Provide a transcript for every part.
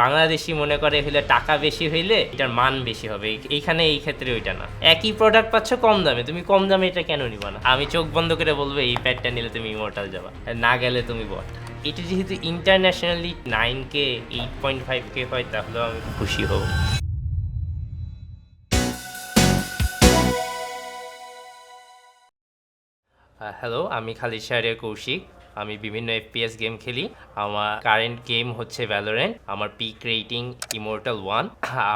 বাংলাদেশি মনে করে হইলে টাকা বেশি হইলে এটার মান বেশি হবে। এই- এইখানে এই ক্ষেত্রে ওইটা না। একই প্রোডাক্ট পাচ্ছ কম দামে। তুমি কম দামে এটা কেন নিবা না? আমি চোখ বন্ধ করে বলব, এই প্যাডটা নিলে তুমি ইমোর্টাল যাবা। না গেলে তুমি বট। এটা যেহেতু internationally nine K eight point five K হয়, তাহলেও আমি খুশি হব। হ্যালো আমি খালিদ শাহরিয়া কৌশিক। আমি বিভিন্ন এফপিএস গেম খেলি। আমার কারেন্ট গেম হচ্ছে ভ্যালোরেন্ট আমার পিক রেটিং ইমোর্টাল ওয়ান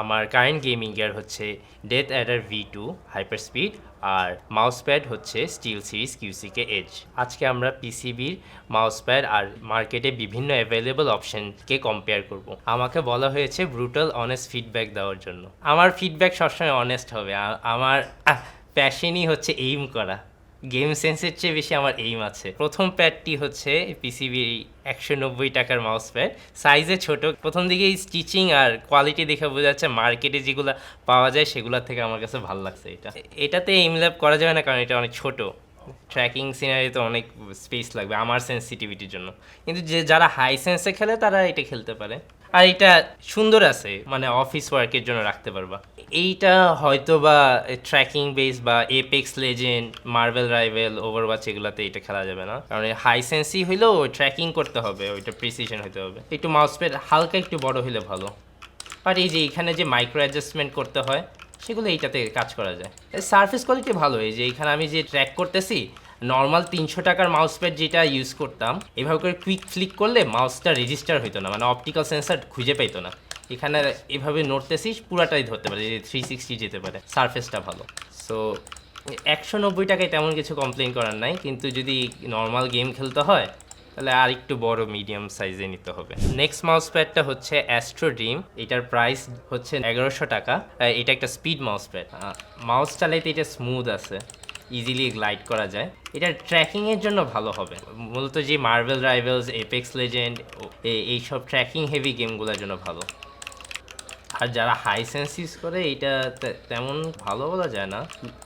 আমার কারেন্ট গেমিং গিয়ার হচ্ছে Death Adder V two Hyper Speed আর মাউস প্যাড হচ্ছে স্টিল সিরিজ কিউসিকে এজ আজকে আমরা পিসিবির মাউস প্যাড আর মার্কেটে বিভিন্ন অ্যাভেলেবল অপশনকে কম্পেয়ার করব। আমাকে বলা হয়েছে ব্রুটাল অনেস্ট ফিডব্যাক দেওয়ার জন্য। আমার ফিডব্যাক সবসময় অনেস্ট হবে। আমার প্যাশনই হচ্ছে এইম করা। গেম সেন্সের চেয়ে বেশি আমার এইম আছে। প্রথম প্যাডটি হচ্ছে পিসিবি একশো নব্বই টাকার মাউস প্যাড সাইজে ছোট। প্রথম দিকে স্টিচিং আর কোয়ালিটি দেখে বোঝা যাচ্ছে মার্কেটে যেগুলো পাওয়া যায় সেগুলোর থেকে আমার কাছে ভালো লাগছে এটা। এটাতে এইম ল্যাব করা যাবে না কারণ এটা অনেক ছোট। ট্র্যাকিং সিনারিতে অনেক স্পেস লাগবে আমার সেন্সিটিভিটির জন্য। কিন্তু যে যারা হাই সেন্সে খেলে তারা এটা খেলতে পারে। আর এটা সুন্দর আছে মানে অফিস ওয়ার্কের জন্য রাখতে পারবা। এইটা হয়তো বা ট্র্যাকিং বেস বা Apex Legend Marvel Rival over Overwatch এগুলোতে এটা খেলা যাবে না। কারণ হাই সেন্সি হইলেও ট্র্যাকিং করতে হবে, ওইটা প্রিসিশন হতে হবে। একটু মাউস প্যাড হালকা একটু বড় হলে ভালো। আর এই যে এখানে যে মাইক্রো অ্যাডজাস্টমেন্ট করতে হয়, সেগুলো এইটাতে কাজ করা যায়। সার্ফেস কোয়ালিটি ভালো, এই যে এখানে আমি যে ট্র্যাক করতেছি নর্মাল তিনশো টাকার মাউস প্যাড যেটা ইউজ করতাম, এভাবে করে কুইক ফ্লিক করলে মাউসটা রেজিস্টার হতো না মানে অপটিক্যাল সেন্সার খুঁজে পাইতো না। এখানে এভাবে নড়তেছি, পুরাটাই ধরতে পারে যে থ্রি সিক্সটি যেতে পারে সার্ফেসটা ভালো। সো একশো নব্বই টাকায় তেমন কিছু কমপ্লেন করার নাই, কিন্তু যদি নর্মাল গেম খেলতে হয়, তাহলে আর একটু বড় মিডিয়াম সাইজে নিতে হবে। নেক্সট মাউস প্যাডটা হচ্ছে অ্যাস্ট্রো ড্রিম এটার প্রাইস হচ্ছে এগারোশো টাকা। এটা একটা স্পিড মাউস প্যাড মাউস চালাইতে এটা স্মুথ আছে। ইজিলি গ্লাইড করা যায়। এটা ট্র্যাকিংয়ের জন্য ভালো হবে। মূলত যে মার্বেল রাইভেলস এপেক্স লেজেন্ড এইসব ট্র্যাকিং হেভি গেমগুলোর জন্য ভালো। আর যারা হাই সেন্স ইউজ করে এটা তেমন ভালো বলা যায় না।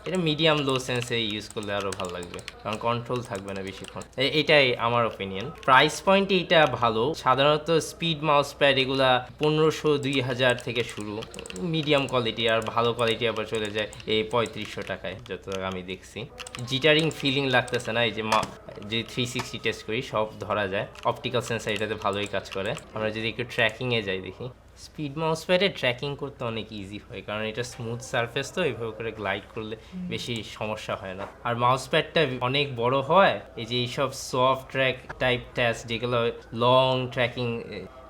এটা মিডিয়াম লো সেন্সে ইউজ করলে আরও ভালো লাগবে। কারণ কন্ট্রোল থাকবে না বেশিক্ষণ। এটাই আমার ওপিনিয়ন প্রাইস পয়েন্ট এটা ভালো। সাধারণত স্পিড মাউস প্যাড এগুলা পনেরোশো, দুই হাজার থেকে শুরু। মিডিয়াম কোয়ালিটি আর ভালো কোয়ালিটি আবার চলে যায় এই পঁয়ত্রিশশো টাকায় যত আমি দেখছি। জিটারিং ফিলিং লাগতেছে না, এই যে যে থ্রি সিক্সটি টেস্ট করি, সব ধরা যায়। অপটিক্যাল সেন্সার এটাতে ভালোই কাজ করে। আমরা যদি একটু ট্র্যাকিংয়ে যাই দেখি। স্পিড মাউস প্যাডে ট্র্যাকিং করতে অনেক ইজি হয় কারণ এটা স্মুথ সারফেস তো এইভাবে করে গ্লাইড করলে বেশি সমস্যা হয় না। আর মাউস প্যাডটা অনেক বড় হয় এই যে এইসব সফট ট্র্যাক টাইপ ট্যাস যেগুলো লং ট্র্যাকিং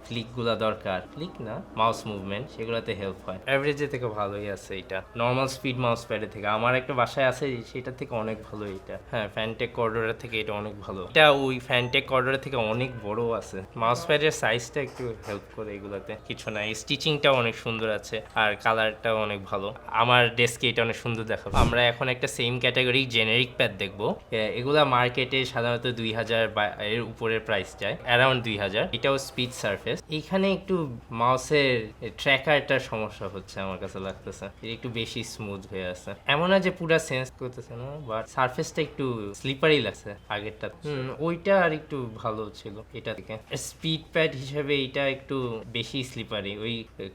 ক্লিকগুলো দরকার। ক্লিক না মাউস মুভমেন্ট সেগুলোতে হেল্প হয়। অ্যাভারেজে থেকে ভালোই আছে এটা। নর্মাল স্পিড মাউস প্যাডের থেকে। আমার একটা বাসায় আছে সেটা থেকে অনেক ভালো এটা। হ্যাঁ ফ্যানটেক কর্ডোরের থেকে এটা অনেক ভালো। এটা ওই ফ্যানটেক কর্ডোরের থেকে অনেক বড় আছে। মাউস প্যাডের সাইজটা একটু হেল্প করে এগুলোতে। কিছু না স্টিচিংটাও অনেক সুন্দর আছে। আর কালারটাও অনেক ভালো। আমার ডেস্কে এটা অনেক সুন্দর দেখাবো। আমরা এখন একটা সেম ক্যাটাগরি জেনেরিক প্যাড দেখব। এগুলা মার্কেটে সাধারণত দুই হাজার এর উপরের প্রাইস যায় অ্যারাউন্ড দুই হাজার। এটাও স্পিড সারফেস এইখানে একটু মাউসের ট্র্যাকারটার সমস্যা হচ্ছে আমার কাছে লাগতেছে। একটু বেশি স্মুথ হয়ে আছে। এমন না যে পুরা সেন্স করতেছে না বাট সারফেসটা একটু স্লিপারই লাগছে আগেরটা। ওইটা আর একটু ভালো ছিল এটা থেকে। স্পিড প্যাড হিসেবে এটা একটু বেশি স্লিপারি ওই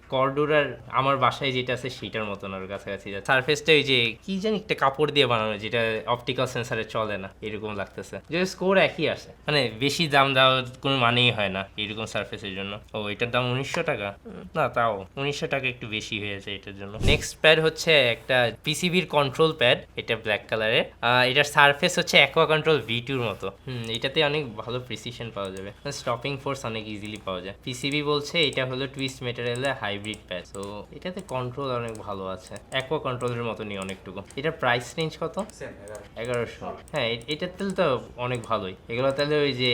কর্ডোরার আমার বাসায় যেটা আছে সেটার মতন আর কাছাকাছি সারফেসটা ওই যে কি জানি একটা কাপড় দিয়ে বানানো, যেটা অপটিক্যাল সেন্সারে চলে না, এরকম লাগতেছে। যে স্কোর একই আসে। মানে বেশি দাম দেওয়ার কোনো মানেই হয় না, এরকম সারফেসের জন্য। ও এটার দাম উনিশশো টাকা? না তাও উনিশশো টাকা একটু বেশি হয়ে যায় এটার জন্য। নেক্সট প্যাড হচ্ছে একটা পিসিবির কন্ট্রোল প্যাড এটা ব্ল্যাক কালারের এটার সারফেস হচ্ছে অ্যাকোয়া কন্ট্রোল ভি টুর মতো। হুম এটাতে অনেক ভালো প্রিসিশন পাওয়া যাবে। স্টপিং ফোর্স অনেক ইজিলি পাওয়া যায়। পিসিবি বলছে এটা হলো টুইস্ট মেটেরিয়ালের হাইব্রিড প্যাড তো এটাতে কন্ট্রোল অনেক ভালো আছে। অ্যাকোয়া কন্ট্রোলের মতনই অনেকটুকু। এটার প্রাইস রেঞ্জ কত? এগারোশো। হ্যাঁ এটার তেল তো অনেক ভালোই। এগুলো তাহলে ওই যে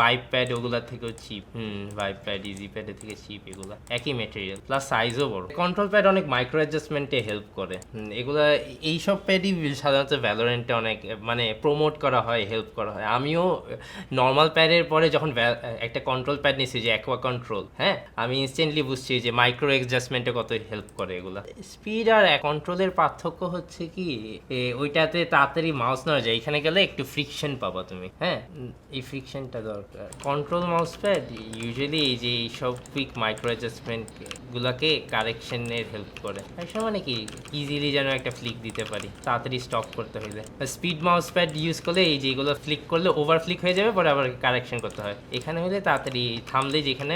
ভাইপ প্যাড ওগুলোর থেকেও চিপ হুম ভাইপ প্যাড ইজি প্যাডের থেকে চিপ এগুলো। একই মেটেরিয়াল প্লাস সাইজও বড়। কন্ট্রোল প্যাড অনেক মাইক্রো অ্যাডজাস্টমেন্টে হেল্প করে। এগুলা, এইসব প্যাডই সাধারণত ভ্যালোরেন্টে অনেক মানে প্রমোট করা হয় হেল্প করা হয়। আমিও নর্মাল প্যাডের পরে যখন একটা কন্ট্রোল প্যাড নিয়েছি যে অ্যাকোয়া কন্ট্রোল হ্যাঁ? আমি ইনস্ট্যান্টলি বুঝছি যে মাইক্রো অ্যাডজাস্টমেন্টে কত হেল্প করে এগুলা। স্পিড আর কন্ট্রোলের পার্থক্য হচ্ছে কি ওইটাতে তাড়াতাড়ি মাউস নেওয়া যায়। এখানে গেলে একটু ফ্রিকশন পাবা তুমি হ্যাঁ? এই ফ্রিকশনটা দরকার। কন্ট্রোল মাউস প্যাড ইউজুয়ালি এই যে সব কুইক মাইক্রো অ্যাডজাস্টমেন্ট গুলাকে কারেকশনের হেল্প করে। কারেকশন মানে কি? ইজিলি যেন একটা ফ্লিক দিতে পারি, তাড়াতাড়ি স্টপ করতে হইলে স্পিড মাউস প্যাড ইউজ করলে এই যেগুলো ফ্লিক করলে ওভার ফ্লিক হয়ে যাবে, পরে আবার কারেকশন করতে হয়। এখানে হলে তাড়াতাড়ি থামলে যেখানে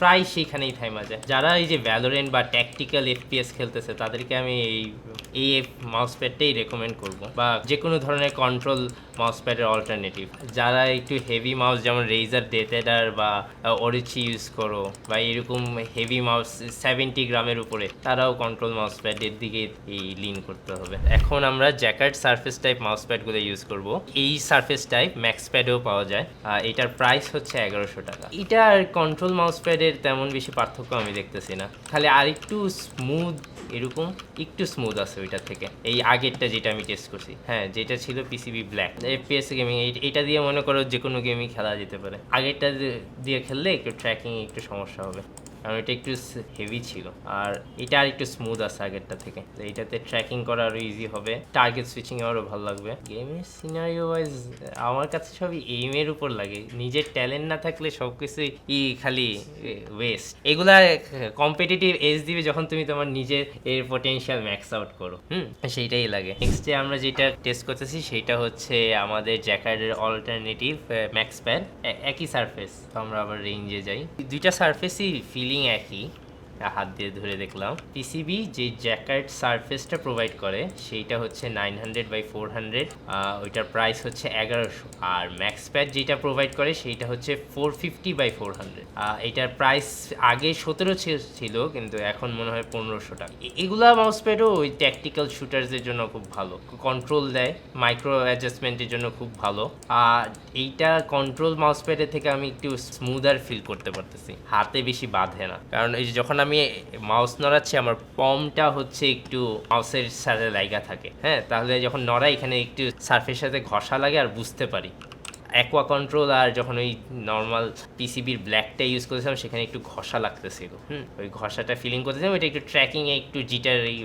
প্রায় সেইখানেই থামা যায়। যারা এই যে ভ্যালোরেন্ট বা ট্যাকটিক্যাল এফপিএস খেলতেছে, তাদেরকে আমি এই এই মাউস প্যাডটাই রেকমেন্ড করব। বা যে কোনো ধরনের কন্ট্রোল মাউস প্যাডের অল্টারনেটিভ যারা একটু হেভি মাউস যেমন রেজার ডেটেডার বা অরিচি ইউজ করো বা এরকম হেভি মাউস সেভেন্টি গ্রামের উপরে, তারাও কন্ট্রোল মাউস প্যাডের দিকে এই লিন করতে হবে। এখন আমরা জ্যাকার্ড সারফেস টাইপ মাউস প্যাডগুলো ইউজ করব। এই সারফেস টাইপ ম্যাক্স প্যাডেও পাওয়া যায়। আর এটার প্রাইস হচ্ছে এগারোশো টাকা। এটা আর কন্ট্রোল মাউস প্যাডের তেমন বেশি পার্থক্য আমি দেখতেছি না। খালি আরেকটু স্মুথ এরকম একটু স্মুথ আছে ওইটার থেকে। এই আগেরটা যেটা আমি টেস্ট করছি। হ্যাঁ যেটা ছিল পিসিবি ব্ল্যাক এফপিএস গেমিং এটা দিয়ে মনে করো যে কোনো গেমই খেলা যেতে পারে। আগেরটা দিয়ে- দিয়ে খেললে একটু ট্র্যাকিং একটু সমস্যা হবে। কারণ এটা একটু হেভি ছিল। আর এটা আর একটু স্মুথ আছে আগেরটা থেকে। এটাতে ট্র্যাকিং করা আরও ইজি হবে। টার্গেট সুইচিং আরও ভালো লাগবে। গেমের সিনারিও ওয়াইজ আমার কাছে সবই এইমের উপর লাগে। নিজের ট্যালেন্ট না থাকলে সব কিছুই ই খালি ওয়েস্ট এগুলা কম্পিটিটিভ এজ দিবে যখন তুমি তোমার নিজের এর পটেনশিয়াল ম্যাক্স আউট করো। হুম? সেইটাই লাগে। নেক্সটে আমরা যেটা টেস্ট করতেছি, সেটা হচ্ছে আমাদের জ্যাকার্ডের অল্টারনেটিভ ম্যাক্স প্যাড একই সারফেস তো আমরা আবার রেঞ্জে যাই। দুইটা সারফেসই ফিলিং একই হাত দিয়ে ধরে দেখলাম। পিসিবি যে জ্যাকার্ড সারফেসটা প্রোভাইড করে, সেইটা হচ্ছে nine hundred by four hundred ওইটার প্রাইস হচ্ছে এগারোশো। আর ম্যাক্স প্যাড যেটা প্রোভাইড করে, সেইটা হচ্ছে four fifty by four hundred এটার প্রাইস আগে সতেরো ছিল, কিন্তু এখন মনে হয় পনেরোশো টাকা। এগুলা মাউস প্যাডও ওই ট্যাকটিক্যাল শুটার্সের জন্য খুব ভালো। কন্ট্রোল দেয় মাইক্রো অ্যাডজাস্টমেন্টের জন্য খুব ভালো। আর এইটা কন্ট্রোল মাউস প্যাডের থেকে আমি একটু স্মুদার ফিল করতে পারতেছি। হাতে বেশি বাঁধে না। কারণ এই যখন আমি মাউস নড়াচ্ছি, আমার পমটা হচ্ছে একটু মাউসের সাথে লাইগা থাকে। হ্যাঁ তাহলে যখন নড়াই এখানে একটু সার্ফের সাথে ঘষা লাগে আর বুঝতে পারি। অ্যাকোয়া কন্ট্রোল আর যখন ওই নর্মাল পিসিবির ব্ল্যাকটা ইউজ করেছিলাম, সেখানে একটু ঘষা লাগতেছিল। হুম, ওই ঘষাটা ফিলিং করতেছিলাম, ওইটা একটু ট্র্যাকিংয়ে একটু জিটার এই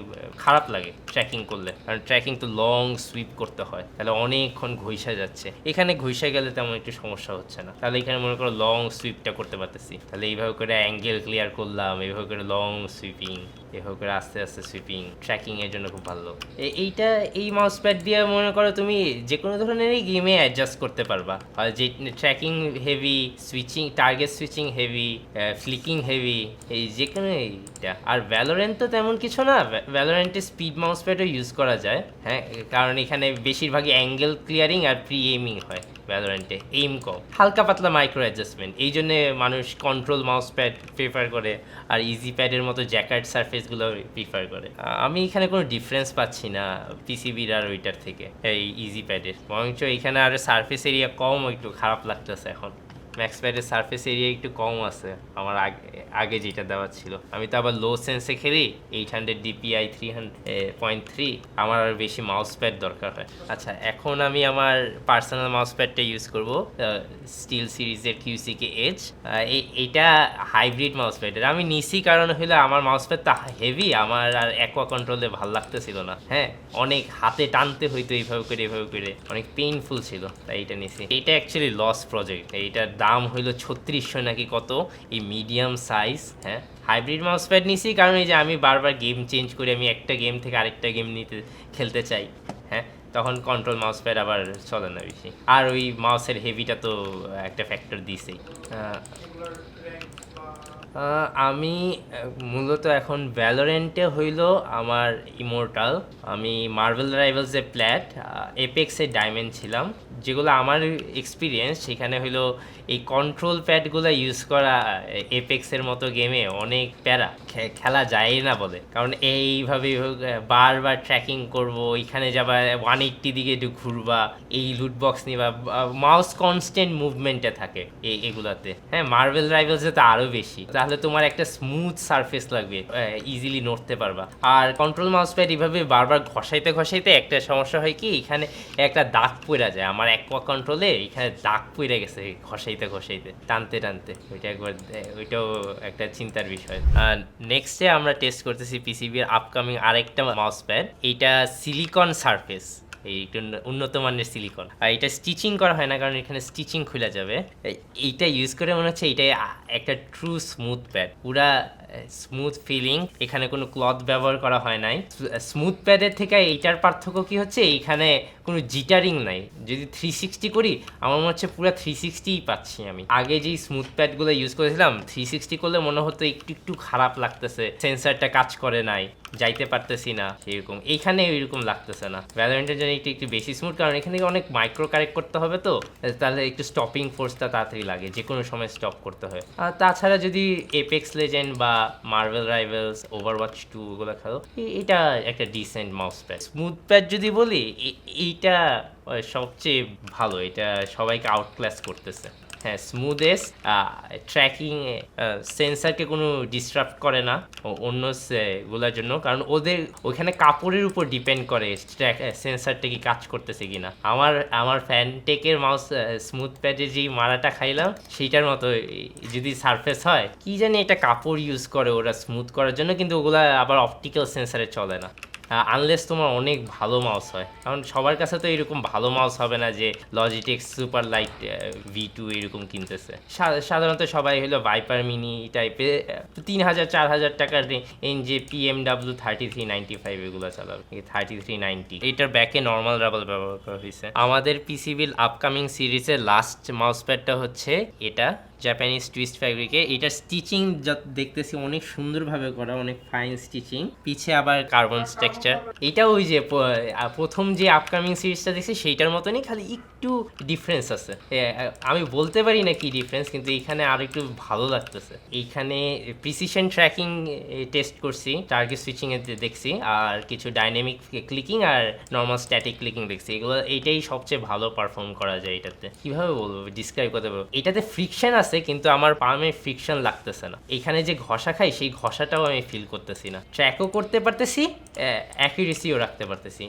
খারাপ লাগে ট্র্যাকিং করলে। কারণ ট্র্যাকিং তো লং সুইপ করতে হয়, তাহলে অনেকক্ষণ ঘষা যাচ্ছে। এখানে ঘষা গেলে তেমন একটু সমস্যা হচ্ছে না। তাহলে এখানে মনে করো লং সুইপটা করতে পারতেছি। তাহলে এইভাবে করে অ্যাঙ্গেল ক্লিয়ার করলাম, এইভাবে করে লং সুইপিং এভাবে করে আস্তে আস্তে সুইপিং ট্র্যাকিং এর জন্য খুব ভালো। এইটা, এই মাউস প্যাড দিয়ে মনে করো তুমি যে কোনো ধরনেরই গেমে অ্যাডজাস্ট করতে পারবা। আর যে tracking heavy switching target switching heavy flicking heavy এই যে কোনো এইটা। আর ভ্যালোরেন্ট তো তেমন কিছু না ভ্যালোরেন্টে স্পিড মাউস প্যাডও ইউজ করা যায় হ্যাঁ? কারণ এখানে বেশিরভাগই অ্যাঙ্গেল ক্লিয়ারিং আর প্রি এইমিং হয়। ভ্যালোরেন্টে এইম কম, হালকা পাতলা মাইক্রো অ্যাডজাস্টমেন্ট এই জন্যে মানুষ কন্ট্রোল মাউস প্যাড প্রিফার করে আর ইজি প্যাডের মতো জ্যাকার্ড সার্ফেসগুলো প্রিফার করে। আমি এখানে কোনো ডিফারেন্স পাচ্ছি না পিসিবির আর ওইটার থেকে, এই ইজি প্যাডের বরঞ্চ এখানে আর সার্ফেস এরিয়া কম, একটু খারাপ লাগতেছে এখন। ম্যাক্স প্যাডের সারফেস এরিয়া একটু কম আছে, আমার আগে আগে যেটা দেওয়া ছিল। আমি তো আবার লো সেন্সে খেলি eight hundred DPI three hundred point three আমার আর বেশি মাউস প্যাড দরকার হয়। আচ্ছা এখন আমি আমার পার্সোনাল মাউস প্যাডটা ইউজ করব স্টিল সিরিজের কিউসিকে এজ এইটা হাইব্রিড মাউস প্যাডের আমি নিছি কারণ হলো আমার মাউস প্যাড তো হেভি আমার আর অ্যাকোয়া কন্ট্রোলে ভালো লাগতেছিল না। হ্যাঁ অনেক হাতে টানতে হইতো এইভাবে করে এইভাবে করে। অনেক পেইনফুল ছিল, তাই এটা নিছি। এটা অ্যাকচুয়ালি লস প্রজেক্ট এইটার দাম হইল ছত্রিশশো নাকি কত? এই মিডিয়াম সাইজ হ্যাঁ? হাইব্রিড মাউস প্যাড নিছি, কারণ এই যে আমি বারবার গেম চেঞ্জ করি আমি একটা গেম থেকে আরেকটা গেম নিতে, খেলতে চাই হ্যাঁ? তখন কন্ট্রোল মাউস প্যাড আবার চলে না বেশি। আর ওই মাউসের হেভিটা তো একটা ফ্যাক্টর দিছেই। আমি মূলত এখন ভ্যালোরেন্টে হইল আমার ইমোর্টাল আমি মার্বেল রাইভেলসের প্ল্যাট এপেক্সের ডায়মন্ড ছিলাম, যেগুলো আমার এক্সপিরিয়েন্স সেখানে হইল এই কন্ট্রোল প্যাডগুলো ইউজ করা এপেক্সের মতো গেমে অনেক প্যারা খেলা যায় না বলে। কারণ এইভাবে বারবার ট্র্যাকিং করব, এখানে যাবা ওয়ান এইট্টি দিকে একটু ঘুরবা, এই লুট বক্স নিবা মাউস কনস্ট্যান্ট মুভমেন্টে থাকে এই এগুলাতে। হ্যাঁ মার্বেল রাইভেলসে তো আরও বেশি। তাহলে তোমার একটা স্মুথ সারফেস লাগবে ইজিলি নড়তে পারবা। আর কন্ট্রোল মাউস প্যাড এইভাবে বারবার ঘষাইতে ঘষাইতে একটা সমস্যা হয় কি, এখানে একটা দাগ পড়া যায়। আমার অ্যাকোয়া কন্ট্রোলে এখানে দাগ পড়ে গেছে ঘষাইতে ঘষাইতে, টানতে টানতে। ওইটা একবার ওইটাও একটা চিন্তার বিষয়। আর নেক্সটে আমরা টেস্ট করতেছি পিসিবির আপকামিং আরেকটা মাউস প্যাড এইটা সিলিকন সারফেস এই একটু উন্নত মানের সিলিকন আর এটা স্টিচিং করা হয় না, কারণ এখানে স্টিচিং খুলে যাবে। এইটা ইউজ করে মনে হচ্ছে এইটাই একটা ট্রু স্মুথ প্যাড পুরা স্মুথ ফিলিং এখানে কোনো ক্লথ ব্যবহার করা হয় নাই। স্মুথ প্যাডের থেকে এইটার পার্থক্য কি হচ্ছে? এইখানে কোনো জিটারিং নাই। যদি থ্রি সিক্সটি করি, আমার মনে হচ্ছে পুরো থ্রি সিক্সটিই পাচ্ছি আমি। আগে যেই স্মুথ প্যাডগুলো ইউজ করেছিলাম থ্রি সিক্সটি করলে মনে হতো একটু একটু খারাপ লাগতেছে। সেন্সারটা কাজ করে নাই, যাইতে পারতেছি না, এরকম। এইখানে এরকম লাগতেছে না। ভ্যালোরেন্টের জন্য একটু একটু বেশি স্মুথ কারণ এখানে অনেক মাইক্রো কারেক্ট করতে হবে তো। তাহলে একটু স্টপিং ফোর্সটা তাড়াতাড়ি লাগে যে কোনো সময় স্টপ করতে হয়। আর তাছাড়া যদি এপেক্স লেজেন্ড বা মার্বেল রাইভেলস ওভারওয়াচ টু ওগুলো খেলো। এটা একটা decent mouse pad smooth pad যদি বলি এইটা সবচেয়ে ভালো। এটা সবাইকে আউট ক্লাস করতেছে। হ্যাঁ স্মুথেস ট্র্যাকিং সেন্সারকে কোনো ডিস্টার্ব করে না অন্যগুলোর জন্য। কারণ ওদের, ওখানে কাপড়ের উপর ডিপেন্ড করে সেন্সারটা কি কাজ করতেছে কিনা। আমার আমার ফ্যানটেকের মাউস স্মুথ প্যাডে যেই মারাটা খাইলাম, সেইটার মতো যদি সারফেস হয়, কি জানি এটা কাপড় ইউজ করে ওরা স্মুথ করার জন্য, কিন্তু ওগুলা আবার অপটিক্যাল সেন্সারে চলে না। আনলেস তোমার অনেক ভালো মাউস হয়। কারণ সবার কাছে তো এরকম ভালো মাউস হবে না যে Logitech super light V two এরকম কিনতেছে। সাধারণত সবাই হলো ভাইপার মিনি টাইপের তিন হাজার চার হাজার টাকার এন যে P M W thirty three ninety five এগুলো চালাবে। থার্টি থ্রি নাইনটি এটার ব্যাকে নর্মাল রাবার ব্যবহার করা হয়েছে। আমাদের পিসিবির আপকামিং সিরিজের লাস্ট মাউস প্যাডটা হচ্ছে এটা। জাপানিজ টুইস্ট ফ্যাব্রিকে এটা স্টিচিং দেখতেছি অনেক সুন্দরভাবে করা, অনেক ফাইন স্টিচিং পিছে আবার কার্বন স্ট্রাকচার এটা ওই যে প্রথম যে আপকামিং সিরিজটা দেখছি, সেইটার মতনই খালি একটু ডিফারেন্স আছে। আমি বলতে পারি না কি ডিফারেন্স কিন্তু এখানে আর একটু ভালো লাগতেছে। এইখানে প্রিসিশন ট্র্যাকিং টেস্ট করছি টার্গেট সুইচিং এ দেখছি, আর কিছু ডাইনামিক ক্লিকিং আর নর্মাল স্ট্যাটিক ক্লিকিং দেখছি। এগুলো এইটাই সবচেয়ে ভালো পারফর্ম করা যায় এটাতে। কীভাবে বলব? ডিসক্রাইব করতে পারব। এটাতে ফ্রিকশন আছে কিন্তু আমার পামে ফ্রিকশন লাগতেছে না। এখানে যে ঘষা খাই, সেই ঘষাটাও আমি ফিল করতেছি না। ট্র্যাকও করতে পারতেছি অ্যাকুরেসিও রাখতে পারতেছি।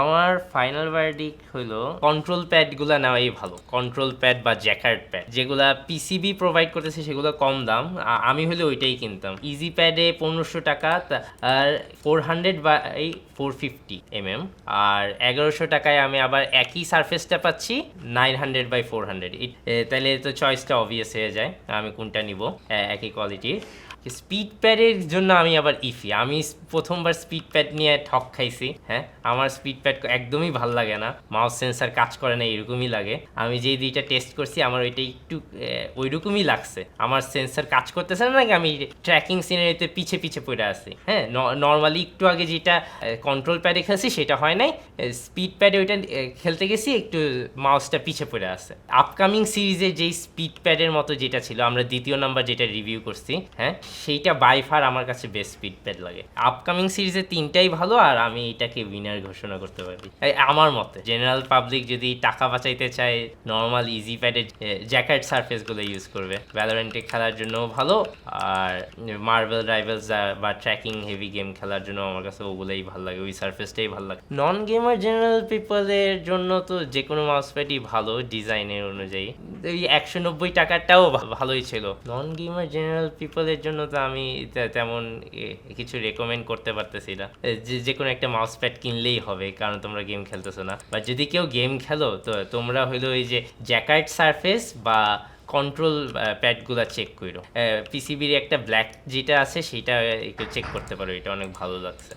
আমার ফাইনাল ভার্ডিক হলো কন্ট্রোল প্যাডগুলো নেওয়াই ভালো। কন্ট্রোল প্যাড বা জ্যাকার্ড প্যাড যেগুলা পিসিবি প্রোভাইড করতেছে, সেগুলো কম দাম। আমি হলে ওইটাই কিনতাম। ইজি প্যাডে পনেরোশো টাকা আর ফোর হান্ড্রেড বা এই ফোর ফিফটি এমএম আর এগারোশো টাকায় আমি আবার একই সারফেসটা পাচ্ছি nine hundred by four hundred তাহলে তো চয়েসটা অবভিয়াস হয়ে যায় আমি কোনটা নিব? একই কোয়ালিটির স্পিড প্যাডের জন্য আমি আবার ইফি। আমি প্রথমবার স্পিড প্যাড নিয়ে ঠক খাইছি হ্যাঁ? আমার স্পিড প্যাড একদমই ভালো লাগে না। মাউস সেন্সার কাজ করে না এরকমই লাগে। আমি যেই দুইটা টেস্ট করছি, আমার ওইটা একটু ওই রকমই লাগছে। আমার সেন্সার কাজ করতেছে না, নাকি আমি ট্র্যাকিং সিনারিতে পিছে পিছে পড়ে আছি হ্যাঁ? নর্মালি একটু আগে যেটা কন্ট্রোল প্যাডে খেলছি, সেটা হয় নাই। স্পিড প্যাডে ওইটা খেলতে গেছি, একটু মাউসটা পিছে পড়ে আছে। আপকামিং সিরিজে যেই স্পিড প্যাডের মতো যেটা ছিল, আমরা দ্বিতীয় নাম্বার যেটা রিভিউ করছি হ্যাঁ? সেইটা বাই ফার আমার কাছে বেস্ট স্পিড প্যাড লাগে আপকামিং সিরিজে তিনটাই ভালো আর আমি এটাকে উইনার ঘোষণা করতে পারি এই আমার মতে জেনারেল পাবলিক যদি টাকা বাঁচাইতে চায় নর্মাল ইজি প্যাডের জ্যাকেট সারফেসগুলো ইউজ করবে। ভ্যালোরেন্টে খেলার জন্য ভালো আর মার্বেল রাইভেলস বা ট্র্যাকিং হেভি গেম খেলার জন্য আমার কাছে ওগুলোই ভালো লাগে, ওই সারফেসটাই ভালো লাগে। নন গেমার জেনারেল পিপলের জন্য তো যে কোনো মাউস প্যাডই ভালো ডিজাইনের অনুযায়ী। ওই একশো নব্বই টাকারটাও ভা- ভালোই ছিল। নন গেমার জেনারেল পিপলের জন্য তো আমি তেমন কিছু রেকমেন্ড করতে পারতেছি না। যে কোনো একটা মাউস প্যাড কিনলেই হবে, কারণ তোমরা গেম খেলতেছো না। বা যদি কেউ গেম খেলো, তো তোমরা হইল ওই যে জ্যাকার্ড সারফেস বা কন্ট্রোল প্যাডগুলো চেক করো পিসিবির একটা ব্ল্যাক যেটা আছে, সেটা একটু চেক করতে পারো, এটা অনেক ভালো লাগছে।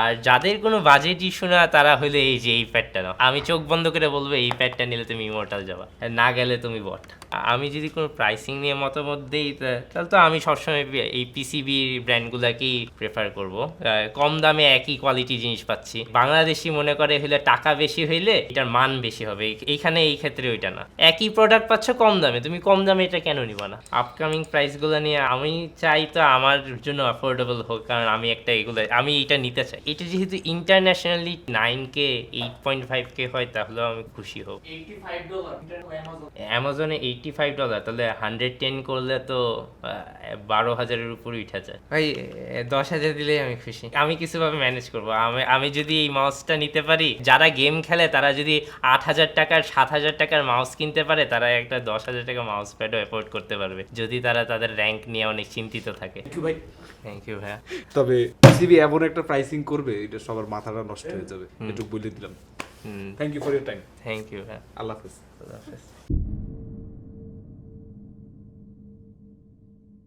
আর যাদের কোনো বাজেট ইস্যু না, তারা হলে এই যে, এই প্যাডটা নাও। আমি চোখ বন্ধ করে বলব, এই প্যাডটা নিলে তুমি ইমোর্টাল যাবা। না গেলে তুমি বট। আমি যদি কোনো প্রাইসিং নিয়ে মতামত দিই তাহলে তো আমি সবসময় এই পিসিবির ব্র্যান্ডগুলোকেই প্রেফার করব। কম দামে একই কোয়ালিটি জিনিস পাচ্ছি। বাংলাদেশি মনে করে হলে টাকা বেশি হইলে এটার মান বেশি হবে। এই- এইখানে এই ক্ষেত্রে ওইটা না। একই প্রোডাক্ট পাচ্ছ কম দামে তুমি কম দামে এটা কেন নিবা না? আপকামিং প্রাইসগুলো নিয়ে আমি চাই তো আমার জন্য অ্যাফোর্ডেবল হোক কারণ আমি একটা এগুলো আমি এটা নিতে চাই। এটা যেহেতু internationally nine K eight point five K হয় তাহলেও আমি খুশি হব। $85 internal Amazon. অ্যামাজনে এইটটি ফাইভ ডলার তাহলে হান্ড্রেড টেন করলে তো বারো হাজারের উপর উঠা যায়। ভাই দশ হাজার দিলেই আমি খুশি। আমি কিছুভাবে ম্যানেজ করব। আমি আমি যদি এই মাউসটা নিতে পারি যারা গেম খেলে তারা যদি আট হাজার টাকার সাত হাজার টাকার মাউস কিনতে পারে তারা একটা দশ হাজার টাকা মাউস প্যাডও অ্যাফোর্ড করতে পারবে যদি তারা তাদের র্যাঙ্ক নিয়ে অনেক চিন্তিত থাকে। Thank you, ভাই। থ্যাংক ইউ ভাইয়া। তবে পিসিবি এমন একটা প্রাইসিং করবে এটা সবার মাথাটা নষ্ট হয়ে যাবে। এটুকু বলে দিলাম। Thank you for your time thank you হ্যাঁ আল্লাহ হাফিজ। আল্লাহ হাফেজ।